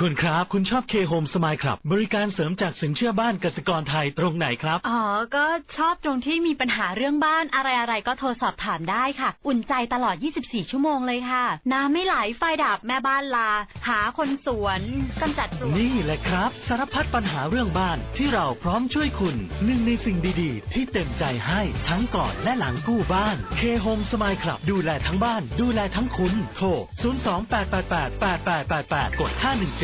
คุณครับ คุณชอบเคโฮมสมายครับ บริการเสริมจากสินเชื่อบ้านกสิกรไทยตรงไหนครับ อ๋อ ก็ชอบตรงที่มีปัญหาเรื่องบ้านอะไรอะไรๆก็โทรสอบถามได้ค่ะ อุ่นใจตลอด 24 ชั่วโมงเลยค่ะ น้ำไม่ไหลไฟดับแม่บ้านลา หาคนสวนกำจัดปลวกนี่แหละครับ สารพัดปัญหาเรื่องบ้านที่เราพร้อมช่วยคุณหนึ่งในสิ่งดีๆ ที่เต็มใจให้ทั้งก่อนและหลังกู้บ้านเคโฮมสมายครับ ดูแลทั้งบ้าน ดูแลทั้งคุณโทร 028888888 กด 517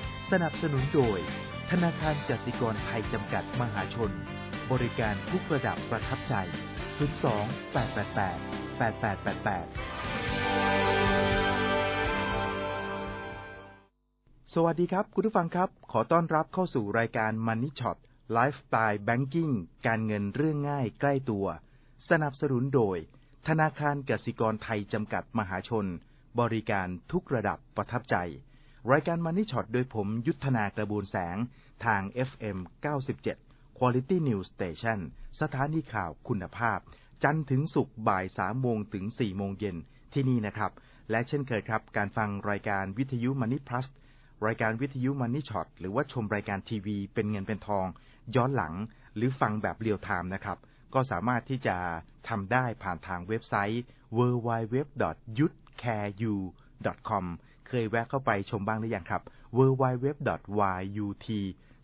สนับสนุนโดย ธนาคารกสิกรไทยจำกัดมหาชน บริการทุกระดับประทับใจ 02 888 8888 สวัสดีครับ คุณผู้ฟังครับ ขอต้อนรับเข้าสู่รายการ Money Shot ไลฟ์สไตล์แบงกิ้งการเงินเรื่องง่ายใกล้ตัว สนับสนุนโดย ธนาคารกสิกรไทยจำกัดมหาชน บริการทุกระดับประทับใจ รายการ Money Shot โดยผมยุทธนากระบูลแสง ทาง FM 97 Quality News Station สถานีข่าวคุณภาพ จันทร์ถึงศุกร์บ่าย3โมงถึง4โมงเย็นที่นี่นะครับ และเช่นเคยครับ การฟังรายการวิทยุ Money Plus รายการวิทยุ Money Shot หรือว่าชมรายการทีวี เป็นเงินเป็นทอง ย้อนหลัง หรือฟังแบบเรียลไทม์นะครับ ก็สามารถที่จะทำได้ผ่านทางเว็บไซต์ www.yutcareu.com เคยแวะเข้าไปชมบ้างหรือยังครับ w w w y u t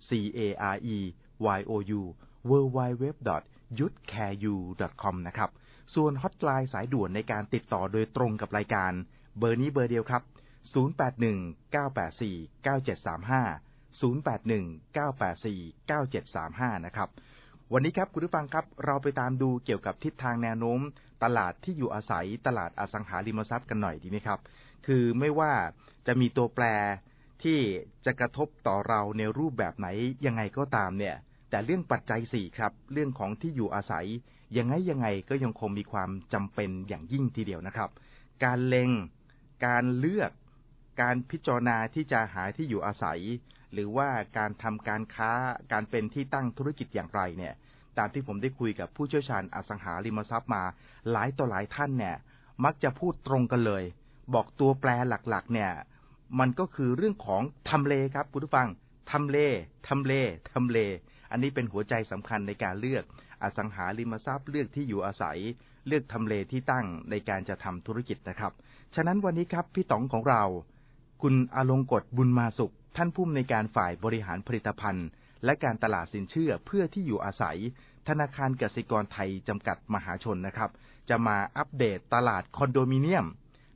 c a r e y o u w w w y u t c a r e u c o m นะครับ ส่วนฮอตไลน์สายด่วนในการติดต่อโดยตรงกับรายการ เบอร์นี้เบอร์เดียวครับ 081 984 9735 081 984 9735 นะครับ วันนี้ครับคุณผู้ฟังครับ เราไปตามดูเกี่ยวกับทิศทางแนวโน้ม ตลาดที่อยู่อาศัยตลาดอสังหาริมทรัพย์กันหน่อยดีไหมครับ คือไม่ว่าจะมีตัวแปรที่จะกระทบต่อเราในรูปแบบไหนยังไงก็ตามเนี่ย แต่เรื่องปัจจัยสี่ครับ เรื่องของที่อยู่อาศัย ยังไงยังไงก็ยังคงมีความจำเป็นอย่างยิ่งทีเดียวนะครับ การเล็ง การเลือก การพิจารณาที่จะหาที่อยู่อาศัย หรือว่าการทำการค้า การเป็นที่ตั้งธุรกิจอย่างไรเนี่ย ตามที่ผมได้คุยกับผู้เชี่ยวชาญอสังหาริมทรัพย์มา หลายต่อหลายท่านเนี่ย มักจะพูดตรงกันเลย บอกตัวแปรหลักๆ เนี่ย มันก็คือเรื่องของทำเลครับคุณผู้ฟังทำเลทำเลทำเล อันนี้เป็นหัวใจสำคัญในการเลือกอสังหาริมทรัพย์เลือกที่อยู่อาศัย เลือกทำเลที่ตั้งในการจะทำธุรกิจนะครับ ฉะนั้นวันนี้ครับพี่ต๋องของเรา คุณอาลงกฎบุญมาสุข ท่านผู้อำนวยการฝ่ายบริหารผลิตภัณฑ์ และการตลาดสินเชื่อเพื่อที่อยู่อาศัย ธนาคารกสิกรไทยจำกัดมหาชนนะครับ จะมาอัปเดตตลาดคอนโดมิเนียม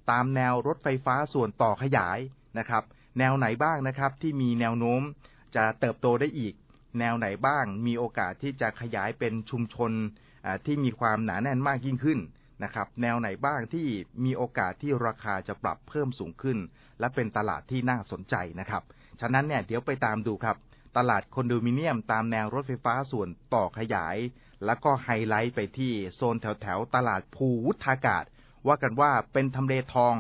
ตามแนวรถไฟฟ้าส่วนต่อขยายนะครับ แนวไหนบ้างนะครับที่มีแนวโน้มจะเติบโตได้อีก แนวไหนบ้าง มีโอกาสที่จะขยายเป็นชุมชนที่มีความหนาแน่นมากยิ่งขึ้นนะครับ แนวไหนบ้างที่มีโอกาสที่ราคาจะปรับเพิ่มสูงขึ้น และเป็นตลาดที่น่าสนใจนะครับ ฉะนั้นเนี่ยเดี๋ยวไปตามดูครับ ตลาดคอนโดมิเนียมตามแนวรถไฟฟ้าส่วนต่อขยาย แล้วก็ไฮไลท์ไปที่โซนแถวแถวตลาดภูวุฒากาศ ว่ากันว่าเป็นทำเลทอง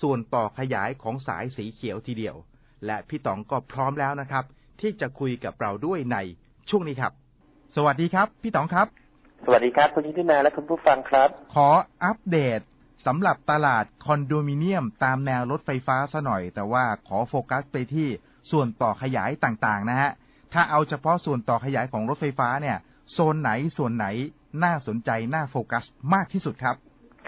ส่วนต่อขยายของสายสีเขียวทีเดียว และพี่ต๋องก็พร้อมแล้วนะครับ ที่จะคุยกับเราด้วยในช่วงนี้ครับ สวัสดีครับ พี่ต๋องครับ สวัสดีครับคุณยุทธนาและคุณผู้ฟังครับ ขออัปเดตสำหรับตลาดคอนโดมิเนียมตามแนวรถไฟฟ้าซะหน่อย แต่ว่าขอโฟกัสไปที่ส่วนต่อขยายต่างๆนะฮะถ้าเอาเฉพาะส่วนต่อขยายของรถไฟฟ้าเนี่ย โซนไหนส่วนไหนน่าสนใจน่าโฟกัสมากที่สุดครับ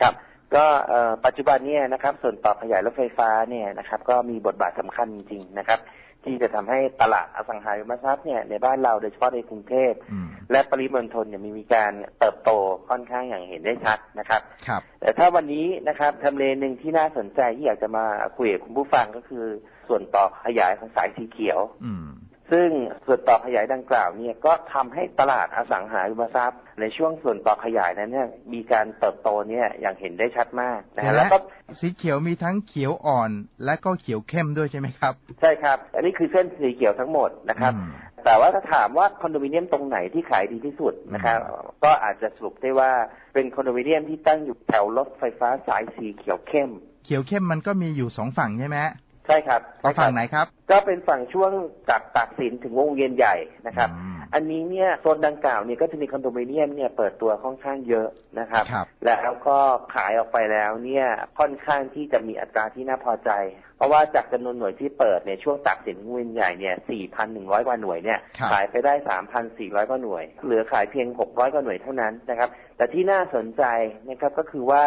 ครับ ก็เอ่อปัจจุบันเนี่ยนะครับ ส่วนต่อขยายรถไฟฟ้าเนี่ยนะครับ ก็มีบทบาทสำคัญจริงๆนะครับ ที่จะทำให้ตลาดอสังหาริมทรัพย์เนี่ยในบ้านเราโดยเฉพาะในกรุงเทพอืมและปริมณฑลเนี่ยมีมีการเติบโตค่อนข้างอย่างเห็นได้ชัดนะครับครับแต่ถ้าวันนี้นะครับทำเลหนึ่งที่น่าสนใจที่อยากจะมาคุยกับคุณผู้ฟังก็คือ ส่วนต่อขยายของสายสีเขียวอืม ซซึ่งส่วนต่อขยายดังกล่าวเนี่ยก็ทำให้ตลาดอสังหาริมทรัพย์ ในช่วงส่วนต่อขยายนั้นเนี่ยมีการเติบโตเนี่ยอย่างเห็นได้ชัดมากนะเห็ฮะนไหมแล้วก็สีเขียวมีทั้งเขียวอ่อนและก็เขียวเข้มด้วยใช่ไหมครับ ใช่ครับ อันนี้คือเส้นสีเขียวทั้งหมดนะครับอืมแต่ว่าถ้าถามว่าคอนโดมิเนียมตรงไหนที่ขายดีที่สุดนะครับก็อาจจะสรุปได้ว่าเป็นคอนโดมิเนียมที่ตั้งอยู่แถวรถไฟฟ้าสายสีเขียวเข้ม เขียวเข้มมันก็มีอยู่สองฝั่งใช่ไหมฮะ ใช่ครับเอาใช่ครับฝั่งไหนครับ ก็เป็นฝั่งช่วงจากตากสินถึงวงเวียนใหญ่นะครับอืมอันนี้เนี่ยโซนดังกล่าวเนี่ยก็จะมีคอนโดมิเนียมเนี่ยเปิดตัวค่อนข้างเยอะนะครับครับแล้วก็ขายออกไปแล้วเนี่ยค่อนข้างที่จะมีอัตราที่น่าพอใจ เพราะว่าจากจำนวนหน่วยที่เปิดเนี่ยช่วงตากสินถึงวงเวียนใหญ่เนี่ย 4,100 กว่าหน่วยเนี่ยครับขายไปได้ 3,400 กว่าหน่วย เหลือขายเพียง 600 กว่าหน่วยเท่านั้นนะครับ แต่ที่น่าสนใจนะครับก็คือว่า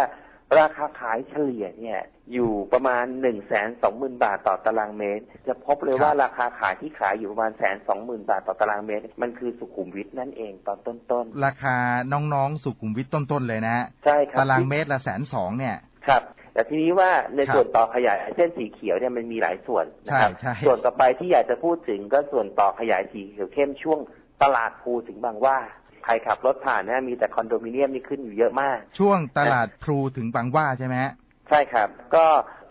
ราคาขายเฉลี่ยเนี่ยอยู่ประมาณ1นึ่งแสนสองหมื่นบาทต่อตารางเมตร จะพบเลยว่าราคาขายที่ขายอยู่ประมาณแสนสองหมื่นบาทต่อตารางเมตร มันคือสุขุมวิทนั่นเองตอนต้นราคาน้องๆสุขุมวิทต้นๆเลยนะฮะๆใช่ครับตารางเมตรละแสนสองเนี่ยครับแต่ทีนี้ว่าในครับส่วนต่อขยายเส้นสีเขียวเนี่ยมันมีหลายส่วนนะครับใช่ใช่ส่วนต่อไปที่อยากจะพูดถึงก็ส่วนต่อขยายสีเขียวเข้มช่วงตลาดภูถึงบางหว่า ใครขับรถผ่านนะมีแต่คอนโดมิเนียมนี่ขึ้นอยู่เยอะมาก ช่วงตลาดพลูถึงบางหว่าใช่ไหมฮะใช่ครับ ก็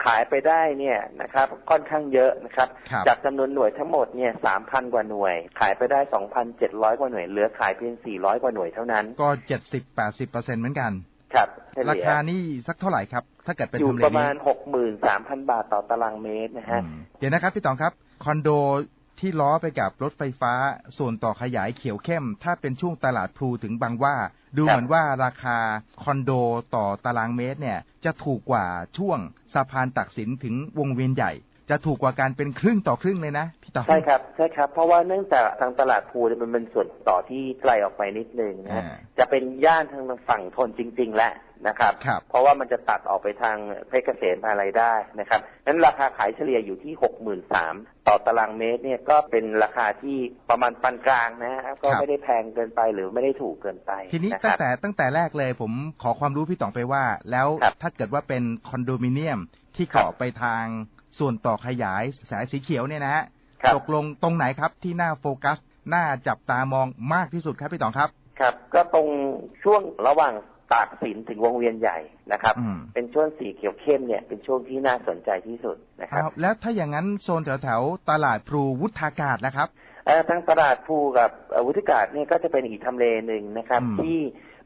ขายไปได้เนี่ยนะครับ ค่อนข้างเยอะนะครับครับจากจำนวนหน่วยทั้งหมดเนี่ยสามพันกว่าหน่วย ขายไปได้สองพันเจ็ดร้อยกว่าหน่วย เหลือขายเพียงสี่ร้อยกว่าหน่วยเท่านั้น ก็เจ็ดสิบแปดสิบเปอร์เซ็นเหมือนกันครับเฉราลี่ยคานี่สักเท่าไหร่ครับ ถ้าเกิดเป็นอยู่ทำเลประนี้มาณหกหมื่นสามพันบาทต่อตารางเมตรนะฮะอืมเดี๋ยวนะครับพี่ตองครับ คอนโด ที่ล้อไปกับรถไฟฟ้า ส่วนต่อขยายเขียวเข้ม ถ้าเป็นช่วงตลาดพลูถึงบางหว่า ดูครับเหมือนว่าราคาคอนโดต่อตารางเมตรเนี่ย จะถูกกว่าช่วงสะพานตักสินถึงวงเวียนใหญ่ จะถูกกว่าการเป็นครึ่งต่อครึ่งเลยนะพี่ตองใช่ครับใช่ครับ เพราะว่าเนื่องจากทางตลาดภูเนี่ยมันเป็นส่วนต่อที่ไกลออกไปนิดนึงนะฮะอ่าจะเป็นย่านทางฝั่งทนจริง ๆแหละ นะครับครับเพราะว่ามันจะตัดออกไปทางเพชรเกษมอะไรได้นะครับนั้นราคาขายเฉลี่ยอยู่ที่หกหมื่นสามต่อตารางเมตรเนี่ยก็เป็นราคาที่ประมาณปานกลางนะครับก็ครับไม่ได้แพงเกินไปหรือไม่ได้ถูกเกินไป ทีนี้นะคตั้รังบแต่ตั้งแต่แรกเลยผมขอความรู้พี่ต๋องไปว่า แล้วครับถ้าเกิดว่าเป็นคอนโดมิเนียมที่ครับเกาะไปทางส่วนต่อขยายสายสีเขียวเนี่ยนะฮะครับตกลงตรงไหนครับที่น่าโฟกัสน่าจับตามองมากที่สุดครับพี่ต๋องครับครับ ก็ตรงช่วงระหว่าง ตากสินถึงวงเวียนใหญ่นะครับอืมเป็นช่วงสีเขียวเข้มเนี่ยเป็นช่วงที่น่าสนใจที่สุดนะครับอ้าวแล้วถ้าอย่างนั้นโซนแถวแถวๆตลาดพลูวุฒากาศนะครับเอ่อทั้งตลาดภูกับเอ่อวุฒิกาศเนี่ยก็จะเป็นอีกทำเลหนึ่งนะครับอืมที่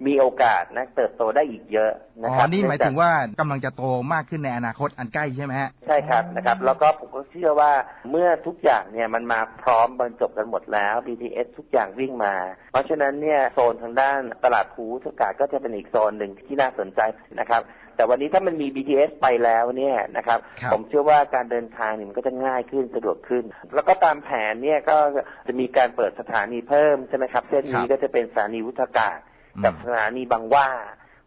มีโอกาสนะเติบโตได้อีกเยอะนะอ๋ครัอบนี่หมายถึงว่ากำลังจะโตมากขึ้นในอนาคตอันใกล้ใช่ไหมฮะใช่ครับนะครับแล้วก็ผมก็เชื่อว่าเมื่อทุกอย่างเนี่ยมันมาพร้อมบรรจบกันหมดแล้ว BTS ทุกอย่างวิ่งมา เพราะฉะนั้นเนี่ยโซนทางด้านตลาดภูวุฒิกาศก็จะเป็นอีกโซนหนึ่งที่น่าสนใจนะครับแต่วันนี้ถ้ามันมี BTS ไปแล้วเนี่ยนะครับครับผมเชื่อว่าการเดินทางเนี่ยมันก็จะง่ายขึ้นสะดวกขึ้น แล้วก็ตามแผนเนี่ยก็จะมีการเปิดสถานีเพิ่มใช่ไหมครับ เส้นนี้ก็จะเป็นสถานีวุฒากาศ กับสถานีบางหว่า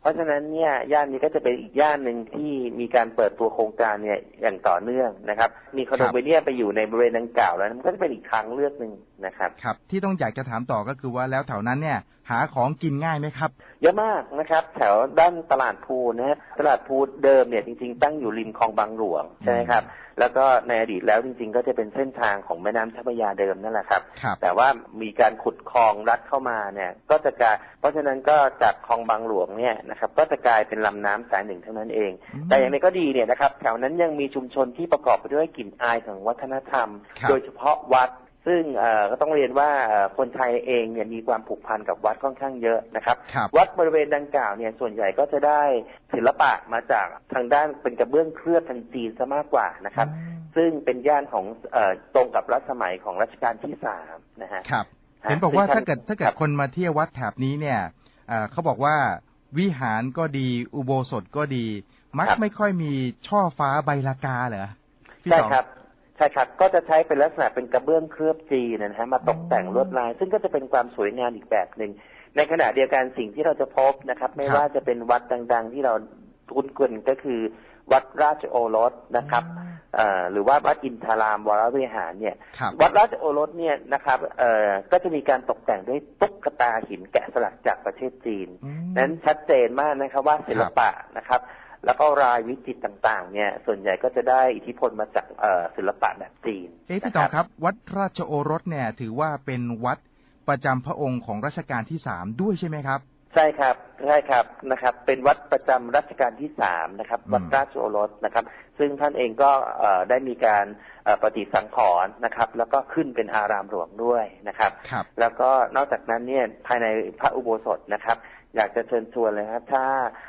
เพราะฉะนั้นเนี่ยย่านนี้ก็จะเป็นอีกย่านหนึ่งที่มีการเปิดตัวโครงการเนี่ยอย่างต่อเนื่องนะครับ มีคอนโดมิเนียมไปอยู่ในบริเวณดังกล่าวแล้วมันก็จะเป็นอีกทางเลือกหนึ่งนะครับครับ ที่ต้องอยากจะถามต่อก็คือว่าแล้วแถวนั้นเนี่ยหาของกินง่ายไหมครับ เยอะมากนะครับ แถวด้านตลาดภูนะฮะตลาดภูเดิมเนี่ยจริง ๆ ตั้งอยู่ริมคลองบางหลวงใช่ไหมครับ แล้วก็ในอดีตแล้วจริง ๆ ก็จะเป็นเส้นทางของแม่น้ำเจ้าพระยาเดิมนั่นแหละครับครับ แต่ว่ามีการขุดคลองรัดเข้ามาเนี่ยก็จะกลายเพราะฉะนั้นก็จากคลองบางหลวงเนี่ยนะครับก็จะกลายเป็นลำน้ำสายหนึ่งเท่านั้นเองอืมแต่อย่างไรก็ดีเนี่ยนะครับแถวนั้นยังมีชุมชนที่ประกอบไปด้วยกลิ่นอายของวัฒนธรรมครับโดยเฉพาะวัด ซึ่งเอ่อก็ต้องเรียนว่าเอ่อคนไทยเองเนี่ยมีความผูกพันกับวัดค่อนข้างเยอะนะครับครับ วัดบริเวณดังกล่าวเนี่ยส่วนใหญ่ก็จะได้ศิลปะมาจากทางด้านเป็นกระเบื้องเคลือบทางจีนซะมากกว่านะครับ ซึ่งเป็นย่านของเอ่อตรงกับรัชสมัยของรัชกาลที่สามนะฮะครับฮะเห็นบอกว่าซึ่งถ้าเกิดถ้าเกิคดรับคนมาเที่ยววัดแถบนี้เนี่ยเอ่อเขาบอกว่าวิหารก็ดีอุโบสถก็ดี มักครับไม่ค่อยมีช่อฟ้าใบลากาเหรอพี่ใช่ต๋องครับ ใช่ครับก็จะใช้เป็นลักษณะเป็นกระเบื้องเคลือบจีนนะฮะมาตกแต่งลวดลาย ซึ่งก็จะเป็นความสวยงามอีกแบบหนึ่งในขณะเดียวกันสิ่งที่เราจะพบนะครับ ไม่ครับว่าจะเป็นวัดดัง ๆ ที่เราคุ้นกันก็คือ วัดราชโอรสนะครับเอ่อหรือว่าวัดอินทารามวรวิหารเนี่ยครับวัดราชโอรสเนี่ยนะครับเอ่อก็จะมีการตกแต่งด้วยตุ๊กตาหินแกะสลักจากประเทศจีนอืมนั้นชัดเจนมากนะครับว่าศิลปะนะครับ แล้วก็รายวิจิตรต่างๆ เนี่ย ส่วนใหญ่ก็จะได้อิทธิพลมาจากเอ่อศิลปะแบบจีนเอ๊ะพี่นะต๋องครับ วัดราชโอรสเนี่ย ถือว่าเป็นวัดประจำพระองค์ของรัชกาลที่สามด้วยใช่ไหมครับ ใช่ครับใช่ครับนะครับ เป็นวัดประจำรัชกาลที่สามนะครับอืมวัดราชโอรสนะครับ ซึ่งท่านเองก็เอ่อได้มีการเอ่อปฏิสังขรณ์นะครับ แล้วก็ขึ้นเป็นอารามหลวงด้วยนะครับครับแล้วก็นอกจากนั้นเนี่ยภายในพระอุโบสถนะครับอยากจะเชิญชวนเลยครับ ถ้าเอ่อ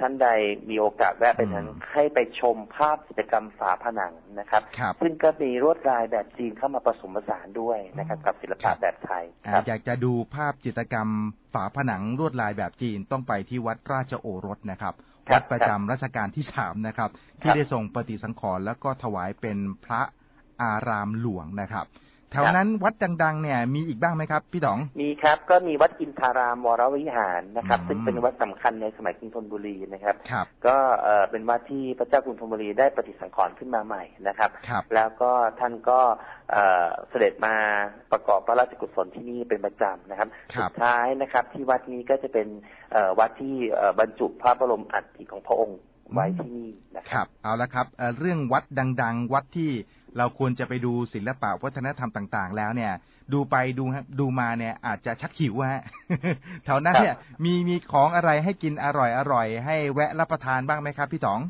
ท่านใดมีโอกาสแวะไปนั้นอืมให้ไปชมภาพจิตรกรรมฝาผนังนะครับครับซึ่งก็มีลวดลายแบบจีนเข้ามาผสมผสานด้วยนะครับกับศิลครัปะบแบบไทยอ่าครับอยากจะดูภาพจิตรกรรมฝาผนังลวดลายแบบจีนต้องไปที่วัดราชโอรสนะครับครับวัดประจำรัชกาลที่สามนะครับ ที่ได้ทรงปฏิสังขรณ์แล้วก็ถวายเป็นพระอารามหลวงนะครับ แถวนั้นวัดดังๆ เนี่ยมีอีกบ้างไหมครับ พี่ต๋อง มีครับ ก็มีวัดอินทารามวรวิหารนะครับอืมซึ่งเป็นวัดสำคัญในสมัยกรุงธนบุรีนะครับครับก็เอ่อเป็นวัดที่พระเจ้ากรุงธนบุรีได้ปฏิสังขรณ์ขึ้นมาใหม่นะครับครับแล้วก็ท่านก็เอ่อเสด็จมาประกอบพระราชกุศลที่นี่เป็นประจำนะครับครับสุดท้ายนะครับ ที่วัดนี้ก็จะเป็นเอ่อวัดที่เอ่อบรรจุพระบรมอัฐิของพระองค์ไว้ที่นี่นะคครับรับ เอาละครับเอ่อเรื่องวัดดัง ๆ วัดที่ เราควรจะไปดูศิลปะวัฒนธรรมต่าง ๆ แล้วเนี่ย ดูไปดูฮะดูมาเนี่ย อาจจะชักหิวฮะแถวนั้นเนี่ยมีมีของอะไรให้กินอร่อยอร่อยให้แวะรับประทานบ้างไหมครับพี่ต๋อง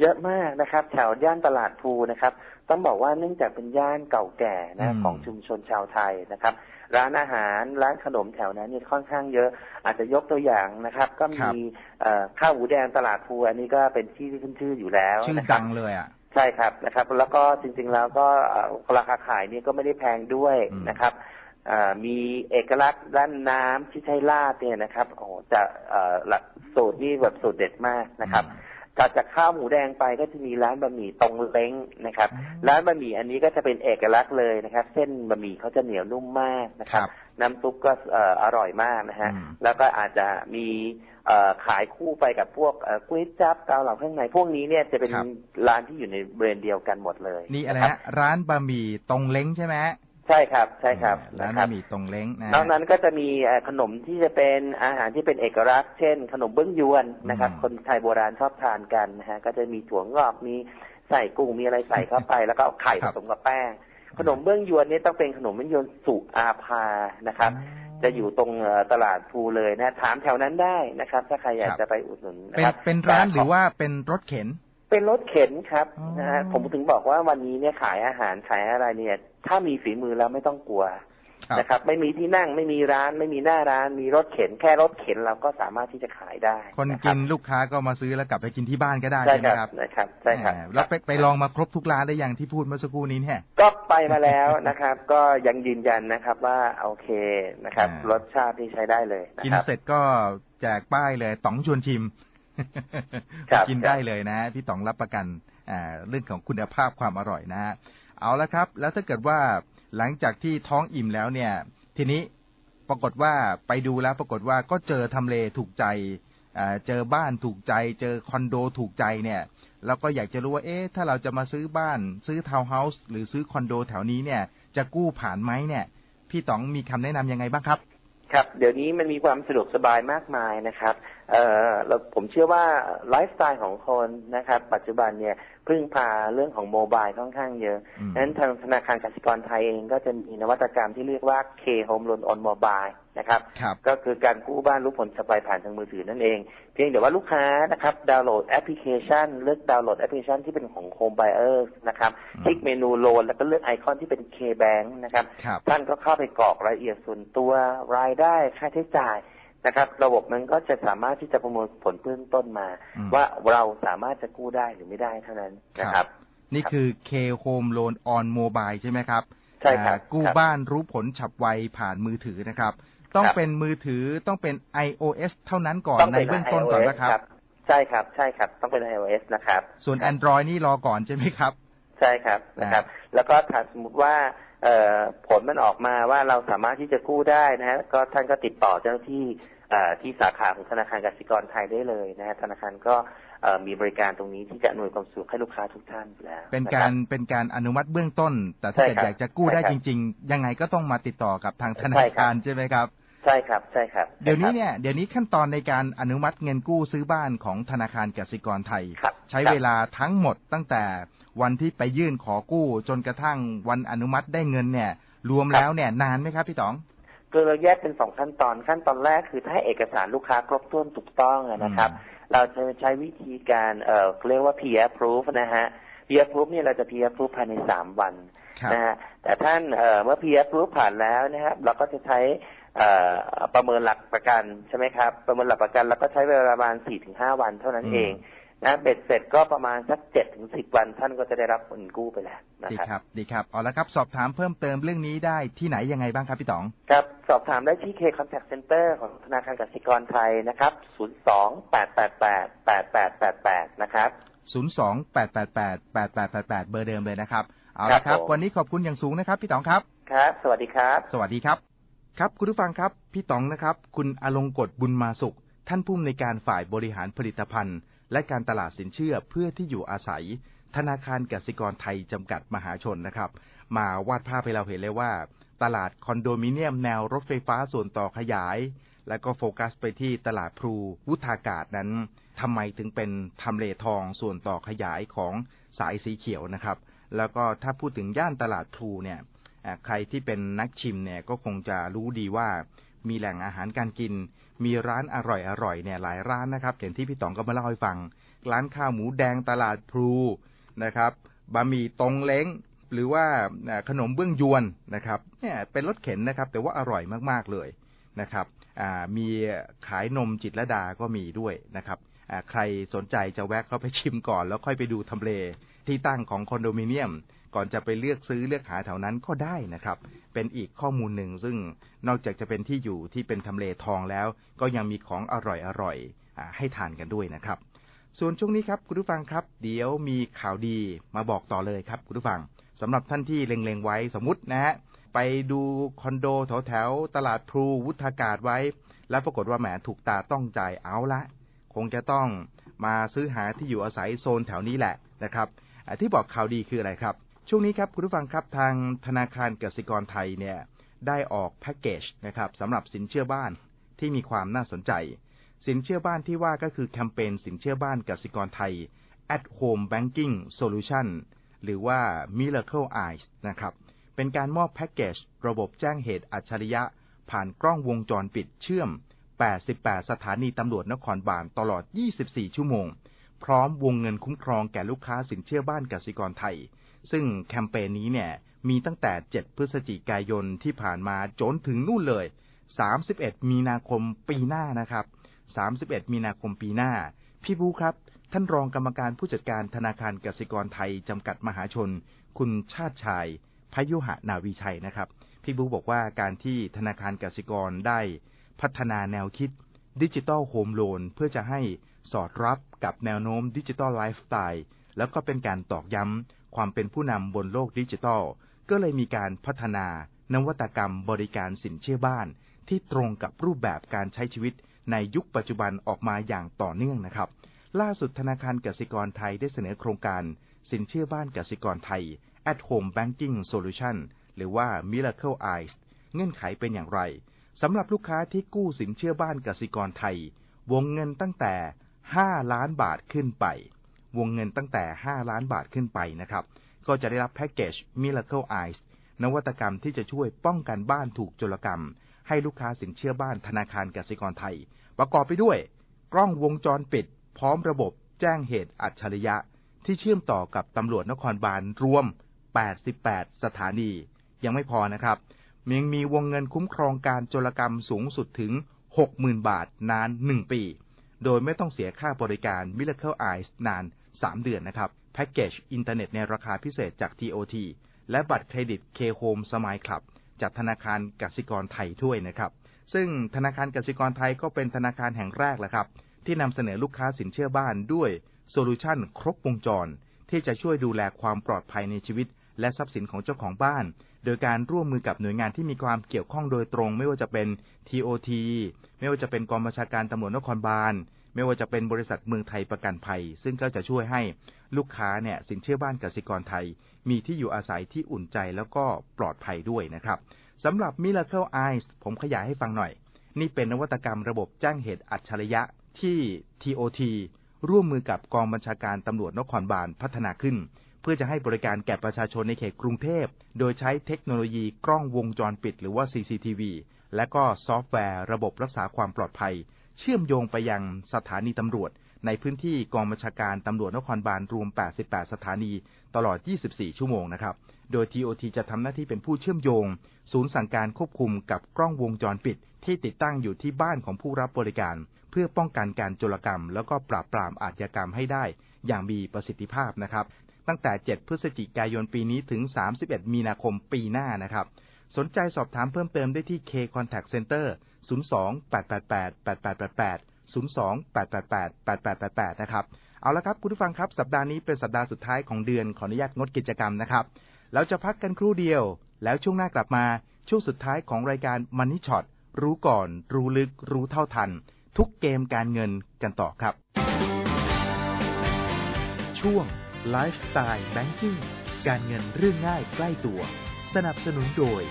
เยอะมากนะครับแถวย่านตลาดภูนะครับ ต้องบอกว่าเนื่องจากเป็นย่านเก่าแก่อืนะมของชุมชนชาวไทยนะครับ ร้านอาหารร้านขนมแถวนั้นเนี่ยค่อนข้างเยอะ อาจจะยกตัวอย่างนะครับ ก็มีเอ่อข้าวหมูแดงตลาดภูอันนี้ก็เป็นที่ที่ขึ้นชื่ออยู่แล้วชื่อนะครับดังเลยอะ ใช่ครับนะครับ แล้วก็จริงๆแล้วก็เอ่อราคาขายเนี่ยก็ไม่ได้แพงด้วยอืมนะครับเอ่อมีเอกลักษณ์ด้านน้ำที่ใช้ราดเนี่ยนะครับโอ้โหจะเอ่อหลักสูตรนี่แบบสูตรเด็ดมากนะครับถัดจากข้าวหมูแดงไปก็จะมีร้านบะหมี่ตรงเล้งนะครับอืมร้านบะหมี่อันนี้ก็จะเป็นเอกลักษณ์เลยนะครับ เส้นบะหมี่เขาจะเหนียวนุ่มมากนะคครัรับบ น้ำซุปก็เอ่ออร่อยมากนะฮะ อืม แล้วก็อาจจะมีเอ่อขายคู่ไปกับพวกเอ่อก๋วยจั๊บเกาเหลาข้างในพวกนี้เนี่ยจะเป็นครับ ร้านที่อยู่ในแบรนด์เดียวกันหมดเลยนี่อะไรคบฮะร้านบะหมี่ตรงเล้งใช่ไหมฮะใช่ครับใช่ครับร้านนะครับะหมี่ตรงเล้งนะนอกนั้นก็จะมีเอ่อขนมที่จะเป็นอาหารที่เป็นเอกลักษณ์ เช่น ขนมเบื้องยวนนะครับ อืม คนไทยโบราณชอบทานกันนะฮะ ก็จะมีถั่วงอก มีใส่กุ้ง มีอะไรใส่เข้าไป แล้วก็เอาไข่ผสมกับแป้ง ขนมเบื้องยวนนี่ต้องเป็นขนมเบื้องยวนสุอาภานะครับ จะอยู่ตรงเอ่อตลาดภูเลยนะถามแถวนั้นได้นะครับ ถ้าใครอยากครับจะไปอุดหนุนนะเป็นครับเป็นร้านแต่หรือว่าเป็นรถเข็น เป็นรถเข็นครับอ๋อนะฮะผมถึงบอกว่าวันนี้เนี่ยขายอาหารขายอะไรเนี่ย ถ้ามีฝีมือแล้วไม่ต้องกลัวครับ นะครับ ไม่มีที่นั่งไม่มีร้าน ไม่มีหน้าร้าน มีรถเข็น แค่รถเข็นเราก็สามารถที่จะขายได้คนนะคกิรับนลูกค้าก็มาซื้อแล้วกลับไปกินที่บ้านก็ได้ใช่ใช่ไหมคครัรับบนะครับใช่ครับแหมแล้วไปไปลองมาครบทุกร้านได้อย่างที่พูดเมื่อสักครู่นี้เนี่ยก็ไปมาแล้วนะครับ ก็ยังยืนยันนะครับว่าโอเคนะครับอ่ารสชาติที่ใช้ได้เลยนะกินครับเสร็จก็แจกป้ายเลยต๋องชวนชิมครับกินได้เลยนะพี่ต๋องรับประกันอ่าเรื่องของคุณภาพความอร่อยนะฮะเอาละครับ แล้วถ้าเกิดว่า หลังจากที่ท้องอิ่มแล้วเนี่ย ทีนี้ปรากฏว่าไปดูแล้ว ปรากฏว่าก็เจอทำเลถูกใจเจอบ้านถูกใจ เจอคอนโดถูกใจเนี่ยแล้วก็อยากจะรู้ว่าเอ๊ะถ้าเราจะมาซื้อบ้าน ซื้อทาวน์เฮาส์หรือซื้อคอนโดแถวนี้เนี่ย จะกู้ผ่านไหมเนี่ย พี่ต๋องมีคำแนะนำยังไงบ้างครับ ครับ เดี๋ยวนี้มันมีความสะดวกสบายมากมายนะครับ เอ่อเราผมเชื่อว่าไลฟ์สไตล์ของคนนะครับ ปัจจุบันเนี่ยพึ่งพาเรื่องของโมบายค่อนข้างเยอะอืมนั้นทางธนาคารกสิกรไทยเองก็จะมีนวัตกรรมที่เรียกว่า K Home Loan on Mobile นะครับครับ ก็คือการกู้บ้านรู้ผลสบายผ่านทางมือถือนั่นเอง เพียงแต่ว่าลูกค้านะครับดาวน์โหลดแอปพลิเคชัน เลือกดาวน์โหลดแอปพลิเคชันที่เป็นของ Home Buyer นะครับอืมคลิกเมนูโลนแล้วก็เลือกไอคอนที่เป็น K Bank นะครับครับ ท่านก็เข้าไปกรอกรายละเอียดส่วนตัวรายได้ค่าใช้จ่าย นะครับ ระบบมันก็จะสามารถที่จะประมวลผลเบื้องต้นมาอืมว่าเราสามารถจะกู้ได้หรือไม่ได้เท่านั้นนะครับ นี่คือ K Home Loan on Mobile ใช่ไหมครับใช่ครับอ่ากู้ครับบ้านรู้ผลฉับไวผ่านมือถือนะครับ ต้องครับเป็นมือถือต้องเป็น iOS เท่านั้นก่อนต้องในเป็นเบื้องต้นก่อน iOS นะครับ ใช่ครับใช่ครับ ต้องเป็น iOS นะครับ ส่วนครับ Android นี่รอก่อนใช่ไหมครับ ใช่ครับนะครับ แล้วก็ถ้าสมมติว่าเอ่อ ผลมันออกมาว่าเราสามารถที่จะกู้ได้นะฮะก็ท่านก็ติดต่อเจ้าหน้าที่เอ่อที่สาขาของธนาคารกสิกรไทยได้เลยนะฮะธนาคารก็เอ่อมีบริการตรงนี้ที่จะอำนวยความสะดวกให้ลูกค้าทุกท่านอยู่แล้ว เป็นนะกาครบเป็นการอนุมัติเบื้องต้น แต่ถ้าใช่เกิดครับอยากจะกู้ได้ใช่ครับจริง ๆ ยังไงก็ต้องมาติดต่อกับทางธนาใช่ครัคารบใช่ไหมครับใช่ครับใช่ครับ เดี๋ยวนี้ใช่ครับเนี่ยเดี๋ยวนี้ขั้นตอนในการอนุมัติเงินกู้ซื้อบ้านของธนาคารกสิกรไทยครับใช้ครับเวลาทั้งหมดตั้งแต่ วันที่ไปยื่นขอกู้จนกระทั่งวันอนุมัติได้เงินเนี่ย รวมแล้วเนี่ยนานไหมครับพี่ต๋องคือเราแยกเป็นสองขั้นตอนขั้นตอนแรกคือถ้าให้เอกสารลูกค้าครบถ้วนถูกต้องอะนะครับอืมเราจะใช้วิธีการเอ่อเรียกว่า peer proof นะฮะ peer proof เนี่ยเราจะ peer proof ภายในสามวันครับนะฮะแต่ท่านเอ่อเมื่อ peer proof ผ่านแล้วนะครับ เราก็จะใช้เอ่อประเมินหลักประกันใช่ไหมครับ ประเมินหลักประกันแล้วก็ใช้เวลาประมาณสี่ถึงห้าวันเท่านั้นอืมเอง นะเบ็ดเสร็จก็ประมาณสักเจ็ดถึงสิบวันท่านก็จะได้รับเงินกู้ไปแล้วนะดีครับครับดีครับเอาละครับ สอบถามเพิ่มเติมเรื่องนี้ได้ที่ไหนยังไงบ้างครับพี่ต๋องครับสอบถามได้ที่ K Contact Center ของธนาคารกสิกรไทยนะครับ02-888-8888นะครับ028888888เบอร์เดิมเลยนะครับเอาครัละบครับผมวันนี้ขอบคุณอย่างสูงนะครับ พี่ต๋องครับครับ สวัสดีครับ สวัสดีครับ ครับคุณผู้ฟังครับ พี่ต๋องนะครับ คุณอลงกฎบุญมาสุข ท่านผู้อำนวยการฝ่ายบริหารผลิตภัณฑ์ และการตลาดสินเชื่อเพื่อที่อยู่อาศัย ธนาคารกสิกรไทยจำกัดมหาชนนะครับ มาวาดภาพให้เราเห็นเลยว่า ตลาดคอนโดมิเนียมแนวรถไฟฟ้าส่วนต่อขยาย และก็โฟกัสไปที่ตลาดพลูวุฒากาศนั้นทำไมถึงเป็นทำเลทองส่วนต่อขยายของสายสีเขียวนะครับ แล้วก็ถ้าพูดถึงย่านตลาดพลูเนี่ยใครที่เป็นนักชิมเนี่ยก็คงจะรู้ดีว่ามีแหล่งอาหารการกิน มีร้านอร่อยๆเนี่ยหลายร้านนะครับอย่างที่พี่ต๋องก็มาเล่าให้ฟัง ร้านข้าวหมูแดงตลาดพลูนะครับบะหมี่ตรงเล้งหรือว่าขนมเบื้องยวนนะครับเนี่ยเป็นรถเข็นนะครับ แต่ว่าอร่อยมากๆเลยนะครับมีขายนมจิตรลดาก็มีด้วยนะครับใครสนใจจะแวะเข้าไปชิมก่อน แล้วค่อยไปดูทำเลที่ตั้งของคอนโดมิเนียม ก่อนจะไปเลือกซื้อเลือกหาแถวนั้นก็ได้นะครับ เป็นอีกข้อมูลหนึ่งซึ่งนอกจากจะเป็นที่อยู่ที่เป็นทำเลทองแล้ว ก็ยังมีของอร่อยอร่อยอให้ทานกันด้วยนะครับ ส่วนช่วงนี้ครับคุณผู้ฟังครับ เดี๋ยวมีข่าวดีมาบอกต่อเลยครับคุณผู้ฟังสำหรับท่านที่เล็งๆไว้สมมตินะฮะไปดูคอนโดแถวแถวตลาดพลูวุฒากาศไว้ แล้วปรากฏว่าแหมถูกตาต้องใจเอาละ คงจะต้องมาซื้อหาที่อยู่อาศัยโซนแถวนี้แหละนะครับที่บอกข่าวดีคืออะไรครับ ช่วงนี้ครับคุณผู้ฟังครับทางธนาคารกสิกรไทยเนี่ยได้ออกแพ็กเกจนะครับสำหรับสินเชื่อบ้านที่มีความน่าสนใจ สินเชื่อบ้านที่ว่าก็คือแคมเปญสินเชื่อบ้านกสิกรไทย at home banking solution หรือว่า miracle eyes นะครับเป็นการมอบแพ็กเกจระบบแจ้งเหตุอัจฉริยะ ผ่านกล้องวงจรปิดเชื่อม 88 สถานีตำรวจนครบาลตลอด 24 ชั่วโมง พร้อมวงเงินคุ้มครองแก่ลูกค้าสินเชื่อบ้านกสิกรไทย ซึ่งแคมเปญนี้เนี่ยมีตั้งแต่ 7 พฤศจิกายนที่ผ่านมาจนถึงนู่นเลย 31 มีนาคมปีหน้านะครับ 31 มีนาคมปีหน้า พี่บูครับ ท่านรองกรรมการผู้จัดการธนาคารกสิกรไทยจำกัดมหาชน คุณชาติชายพยุหะนาวีชัยนะครับ พี่บูบอกว่าการที่ธนาคารกสิกรได้พัฒนาแนวคิดดิจิ t a ลโฮมโลนเพื่อจะให้สอดรับกับแนวโน้มดิจิ t a ลไลฟ์สไตล์แล้วก็เป็นการตอกย้ำ ความเป็นผู้นำบนโลกดิจิทัล ก็เลยมีการพัฒนานวัตกรรมบริการสินเชื่อบ้าน ที่ตรงกับรูปแบบการใช้ชีวิตในยุคปัจจุบันออกมาอย่างต่อเนื่องนะครับ ล่าสุดธนาคารกสิกรไทยได้เสนอโครงการ สินเชื่อบ้านกสิกรไทย at home banking solution หรือว่า miracle eyes เงื่อนไขเป็นอย่างไรสำหรับลูกค้าที่กู้สินเชื่อบ้านกสิกรไทย วงเงินตั้งแต่ 5 ล้านบาทขึ้นไป วงเงินตั้งแต่ 5 ล้านบาทขึ้นไปนะครับ ก็จะได้รับแพ็กเกจ Miracle Eyes นวัตกรรมที่จะช่วยป้องกันบ้านถูกโจรกรรม ให้ลูกค้าสินเชื่อบ้านธนาคารกสิกรไทย ประกอบไปด้วย กล้องวงจรปิด พร้อมระบบ แจ้งเหตุอัจฉริยะ ที่เชื่อมต่อกับตำรวจนครบาลรวม 88 สถานี ยังไม่พอนะครับยังมีวงเงินคุ้มครองการโจรกรรมสูงสุดถึง 60,000 บาทนาน 1 ปี โดยไม่ต้องเสียค่าบริการ Miracle Eyes นาน 3 เดือนนะครับ แพ็กเกจอินเทอร์เน็ตในราคาพิเศษจาก TOT และบัตรเครดิต K-Home Smile Club จากธนาคารกสิกรไทยด้วยนะครับ ซึ่งธนาคารกสิกรไทยก็เป็นธนาคารแห่งแรกแหละครับ ที่นำเสนอลูกค้าสินเชื่อบ้านด้วยโซลูชันครบวงจร ที่จะช่วยดูแลความปลอดภัยในชีวิต และทรัพย์สินของเจ้าของบ้าน โดยการร่วมมือกับหน่วยงานที่มีความเกี่ยวข้องโดยตรง ไม่ว่าจะเป็น TOT ไม่ว่าจะเป็นกองบัญชาการตำรวจนครบาล ไม่ว่าจะเป็นบริษัทเมืองไทยประกันภัย ซึ่งก็จะช่วยให้ลูกค้าเนี่ยสินเชื่อบ้านกสิกรไทย มีที่อยู่อาศัยที่อุ่นใจแล้วก็ปลอดภัยด้วยนะครับสำหรับ Miracle Eyes ผมขยายให้ฟังหน่อย นี่เป็นนวัตกรรมระบบแจ้งเหตุอัจฉริยะที่ TOT ร่วมมือกับกองบัญชาการตำรวจนครบาลพัฒนาขึ้น เพื่อจะให้บริการแก่ประชาชนในเขตกรุงเทพ โดยใช้เทคโนโลยีกล้องวงจรปิด หรือว่า CCTV และก็ซอฟต์แวร์ระบบรักษาความปลอดภัย เชื่อมโยงไปยังสถานีตำรวจ ในพื้นที่กองบัญชาการตำรวจนครบาลรวม 88 สถานีตลอด 24 ชั่วโมงนะครับ โดย TOT จะทำหน้าที่เป็นผู้เชื่อมโยง ศูนย์สั่งการควบคุมกับกล้องวงจรปิด ที่ติดตั้งอยู่ที่บ้านของผู้รับบริการ เพื่อป้องกันการโจรกรรม แล้วก็ปราบปรามอาชญากรรมให้ได้ อย่างมีประสิทธิภาพนะครับ ตั้งแต่ 7 พฤศจิกายนปีนี้ถึง 31 มีนาคมปีหน้านะครับ สนใจสอบถามเพิ่มเติมได้ที่ K Contact Center 02 028888888 028888888 นะครับ เอาละครับคุณผู้ฟังครับ สัปดาห์นี้เป็นสัปดาห์สุดท้ายของเดือนขออนุญาตงดกิจกรรมนะครับ เราจะพักกันครู่เดียว แล้วช่วงหน้ากลับมาช่วงสุดท้ายของรายการมันนี่ช็อตรู้ก่อน รู้ลึก รู้เท่าทัน ทุกเกมการเงินกันต่อครับ ช่วงไลฟ์สไตล์แบงกิ้งการเงินเรื่องง่ายใกล้ตัว สนับสนุนโดย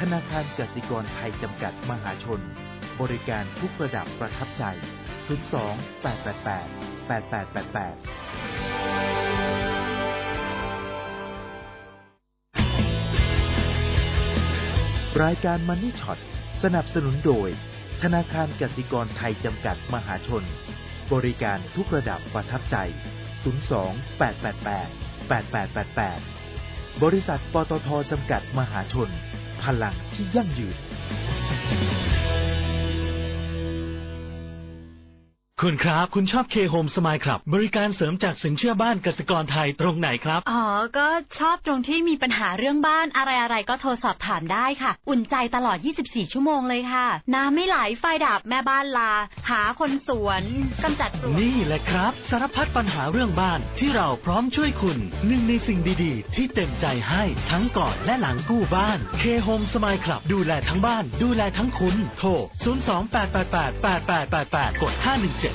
ธนาคารกสิกรไทยจำกัดมหาชน บริการทุกระดับประทับใจ 02 888 8888รายการมันนี่ช็อตสนับสนุนโดย ธนาคารกสิกรไทยจำกัดมหาชน บริการทุกระดับประทับใจ 02 888 8888 บริษัทปตทจำกัดมหาชน พลังที่ยั่งยืน คุณครับ คุณชอบเคโฮมสมายครับ บริการเสริมจากสินเชื่อบ้านกสิกรไทยตรงไหนครับ อ๋อ ก็ชอบตรงที่มีปัญหาเรื่องบ้านอะไรอะไรๆ ก็โทรสอบถามได้ค่ะ อุ่นใจตลอด 24 ชั่วโมงเลยค่ะ น้ำไม่ไหลไฟดับแม่บ้านลา หาคนสวนกำจัดปลวกนี่แหละครับ สารพัดปัญหาเรื่องบ้านที่เราพร้อมช่วยคุณ หนึ่งในสิ่งดีๆ ที่เต็มใจให้ทั้งก่อนและหลังกู้บ้านเคโฮมสมายครับดูแลทั้งบ้าน ดูแลทั้งคุณ โทร 028888888 กด 517